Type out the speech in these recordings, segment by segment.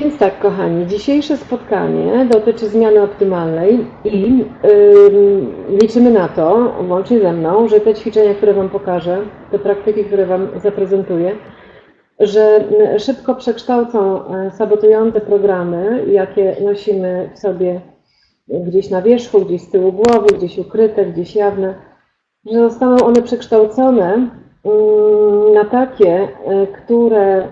Więc tak, kochani, dzisiejsze spotkanie dotyczy zmiany optymalnej i ym, liczymy na to, łącznie ze mną, że te ćwiczenia, które Wam pokażę, te praktyki, które Wam zaprezentuję, że y, szybko przekształcą e, sabotujące programy, jakie nosimy w sobie gdzieś na wierzchu, gdzieś z tyłu głowy, gdzieś ukryte, gdzieś jawne, że zostaną one przekształcone na takie, e, które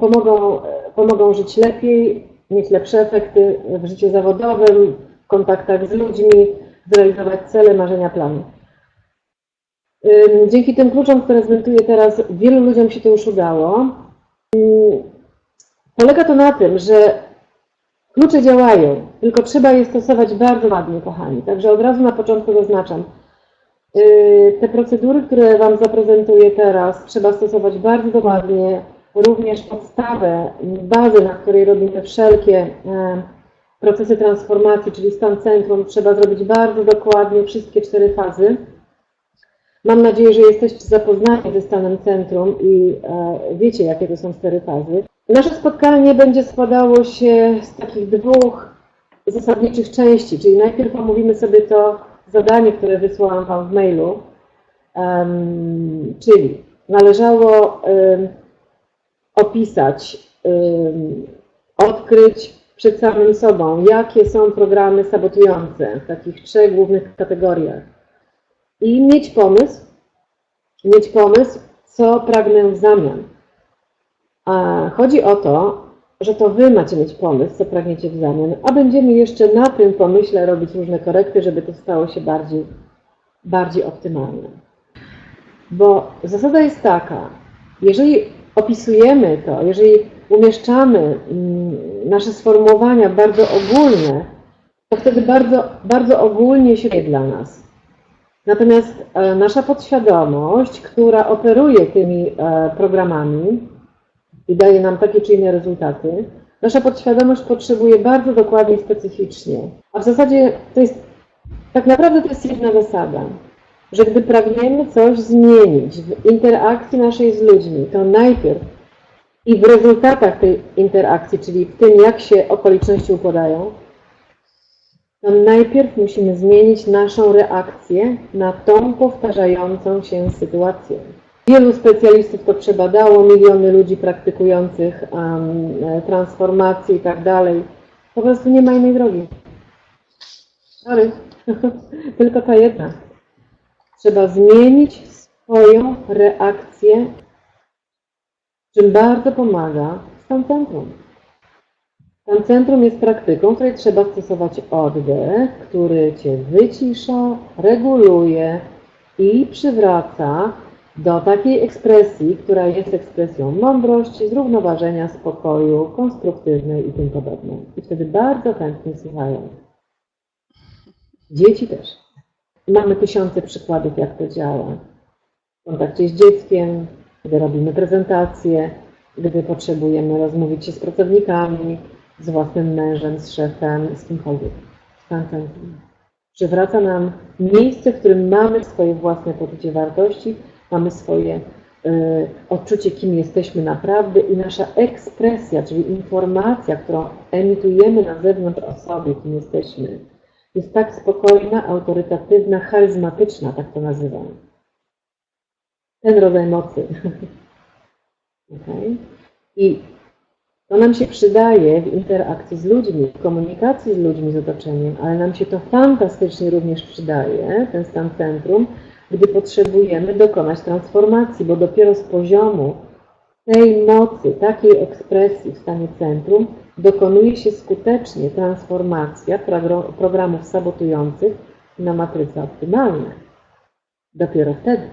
pomogą, pomogą żyć lepiej, mieć lepsze efekty w życiu zawodowym, w kontaktach z ludźmi, zrealizować cele, marzenia, plany. Dzięki tym kluczom, które zwentuję teraz, wielu ludziom się to już udało. Polega to na tym, że klucze działają, tylko trzeba je stosować bardzo ładnie, kochani. Także od razu na początku zaznaczam. Yy, Te procedury, które Wam zaprezentuję teraz, trzeba stosować bardzo dokładnie. Również podstawę, bazę, na której robimy wszelkie e, procesy transformacji, czyli stan centrum, trzeba zrobić bardzo dokładnie wszystkie cztery fazy. Mam nadzieję, że jesteście zapoznani ze stanem centrum i e, wiecie, jakie to są cztery fazy. Nasze spotkanie będzie składało się z takich dwóch zasadniczych części, czyli najpierw omówimy sobie to zadanie, które wysłałam Wam w mailu, czyli należało opisać, odkryć przed samym sobą, jakie są programy sabotujące w takich trzech głównych kategoriach i mieć pomysł, mieć pomysł, co pragnę w zamian. A chodzi o to, że to Wy macie mieć pomysł, co pragniecie w zamian, a będziemy jeszcze na tym pomyśle robić różne korekty, żeby to stało się bardziej, bardziej optymalne. Bo zasada jest taka, jeżeli opisujemy to, jeżeli umieszczamy mm, nasze sformułowania bardzo ogólne, to wtedy bardzo, bardzo ogólnie się dzieje dla nas. Natomiast e, nasza podświadomość, która operuje tymi e, programami i daje nam takie czy inne rezultaty, nasza podświadomość potrzebuje bardzo dokładnie i specyficznie. A w zasadzie to jest, tak naprawdę to jest jedna zasada, że gdy pragniemy coś zmienić w interakcji naszej z ludźmi, to najpierw i w rezultatach tej interakcji, czyli w tym, jak się okoliczności układają, to najpierw musimy zmienić naszą reakcję na tą powtarzającą się sytuację. Wielu specjalistów to przebadało, miliony ludzi praktykujących um, i tak dalej. Po prostu nie ma innej drogi. Sorry. Tylko ta jedna. Trzeba zmienić swoją reakcję, czym bardzo pomaga stan centrum. Stan centrum jest praktyką, której trzeba stosować oddech, który Cię wycisza, reguluje i przywraca do takiej ekspresji, która jest ekspresją mądrości, zrównoważenia, spokoju, konstruktywnej i tym podobne. I wtedy bardzo chętnie słuchają. Dzieci też. Mamy tysiące przykładów, jak to działa. W kontakcie z dzieckiem, gdy robimy prezentacje, gdy potrzebujemy rozmówić się z pracownikami, z własnym mężem, z szefem, z kimkolwiek. Centrum. Przywraca nam miejsce, w którym mamy swoje własne poczucie wartości, mamy swoje y, odczucie, kim jesteśmy naprawdę i nasza ekspresja, czyli informacja, którą emitujemy na zewnątrz o sobie, kim jesteśmy, jest tak spokojna, autorytatywna, charyzmatyczna, tak to nazywam. Ten rodzaj mocy. okay? I to nam się przydaje w interakcji z ludźmi, w komunikacji z ludźmi, z otoczeniem, ale nam się to fantastycznie również przydaje, ten stan centrum, gdy potrzebujemy dokonać transformacji, bo dopiero z poziomu tej mocy, takiej ekspresji w stanie centrum dokonuje się skutecznie transformacja programów sabotujących na matryce optymalne. Dopiero wtedy.